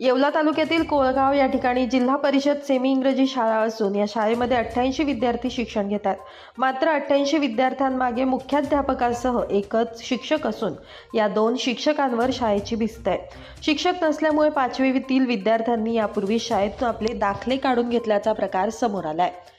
येवला तालुक्यातील कोळगाव या ठिकाणी जिल्हा परिषद सेमी इंग्रजी शाळा असून या शाळेमध्ये अठ्ठ्याऐंशी विद्यार्थी शिक्षण घेतात. मात्र अठ्ठ्याऐंशी विद्यार्थ्यांमागे मुख्याध्यापकासह एकच शिक्षक असून या दोन शिक्षकांवर शाळेची भिस्त आहे. शिक्षक नसल्यामुळे पाचवीतील विद्यार्थ्यांनी यापूर्वी शाळेतून आपले दाखले काढून घेतल्याचा प्रकार समोर आला आहे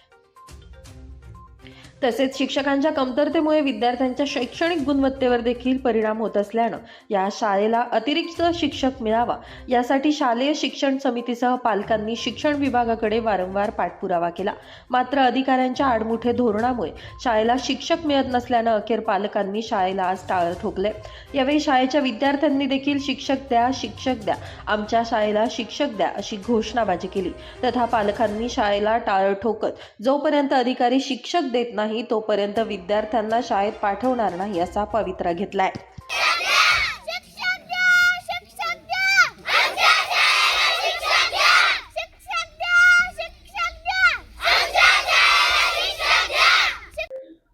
तसेच शिक्षकांच्या कमतरतेमुळे विद्यार्थ्यांच्या शैक्षणिक गुणवत्तेवर देखील परिणाम होत असल्यानं या शाळेला अतिरिक्त शिक्षक मिळावा. यासाठी शालेय शिक्षण समितीसह पालकांनी शिक्षण विभागाकडे वारंवार पाठपुरावा केला. मात्र अधिकाऱ्यांच्या आडमुठे धोरणामुळे शाळेला शिक्षक मिळत नसल्यानं अखेर पालकांनी शाळेला आज टाळं ठोकले. यावेळी शाळेच्या विद्यार्थ्यांनी देखील शिक्षक द्या शिक्षक द्या आमच्या शाळेला शिक्षक द्या अशी घोषणाबाजी केली. तथा पालकांनी शाळेला टाळं ठोकत जोपर्यंत अधिकारी शिक्षक देत नाही तोपर्यंत विद्यार्थ्यांना शाळेत पाठवणार नाही असा पवित्रा घेतलाय. शिक्षक द्या शिक्षक द्या आमच्या शाळेला शिक्षक द्या शिक्षक द्या शिक्षक द्या आमच्या शाळेला शिक्षक द्या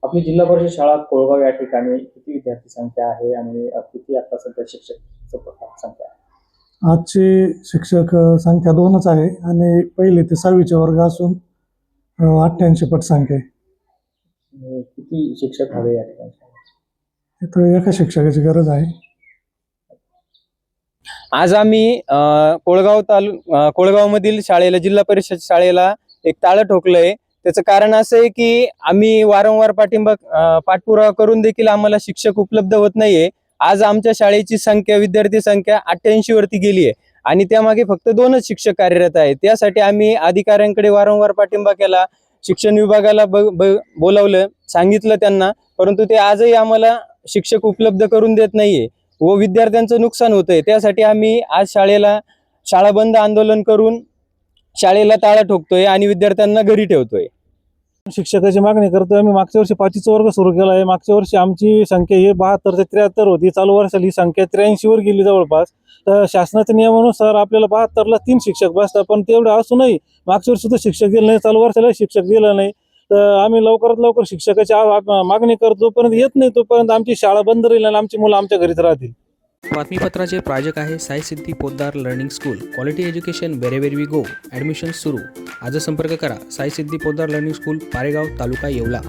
आपली जिल्हा परिषद शाळा कोळगाव या ठिकाणी किती विद्यार्थी संख्या आहे आणि किती आता सध्या शिक्षक संख्या आहे? आजची शिक्षक संख्या दोनच आहे आणि पहिली ते सहावीचे वर्ग असून अठ्ठ्याऐंशी पट संख्या आहे. किती शिक्षक हवे या ठिकाणी? इथं एका शिक्षकाची गरज आहे. आज आम्ही अ, कोळगाव तालु अ, कोळगावमधील शाळेला जिल्हा परिषद शाळेला एक ताळं ठोकलंय. त्याचं कारण असं आहे की आम्ही वारंवार पाठिंबा अ, पाठपुरावा करून देखील आम्हाला शिक्षक उपलब्ध होत नाहीये. आज आमच्या शाळेची संख्या विद्यार्थी संख्या अठ्ठ्याऐंशी वरती गेली आहे. आणि त्यामागे फक्त दोनच शिक्षक कार्यरत आहेत. त्यासाठी आम्ही अधिकाऱ्यांकडे वारंवार पाठिंबा केला. शिक्षण विभागाला ब- ब- बोलावलं सांगितलं त्यांना परंतु ते आजही आम्हाला शिक्षक उपलब्ध करून देत नाहीये व विद्यार्थ्यांचं नुकसान होतंय. त्यासाठी आम्ही आज शाळेला शाळा बंद आंदोलन करून शाळेला ताळा ठोकतोय आणि विद्यार्थ्यांना घरी ठेवतोय. शिक्षकाची मागणी करतोय. आम्ही मागच्या वर्षी पाचवीचा वर्ग सुरू केला आहे. मागच्या वर्षी आमची संख्या ही बहात्तर ते त्र्याहत्तर होती. चालू वर्षाला ही संख्या त्र्याऐंशी वर गेली जवळपास. तर शासनाच्या नियमानुसार आपल्याला बहात्तरला तीन शिक्षक बसतात. पण तेवढं असूनही मागच्या वर्षी सुद्धा शिक्षक दिलं नाही. चालू वर्षाला शिक्षक दिलं नाही. तर आम्ही लवकरात लवकर शिक्षकाची मागणी करतो. जोपर्यंत येत नाही तोपर्यंत आमची शाळा बंद राहील आणि आमची मुलं आमच्या घरीच राहतील. बातमीपत्राचे प्राजक आहे Sai Siddhi Podar learning school. Quality education wherever we go admission सुरू. आज संपर्क करा. साई सिद्धी पोद्दार लर्निंग स्कूल पारेगाव तालुका येवला.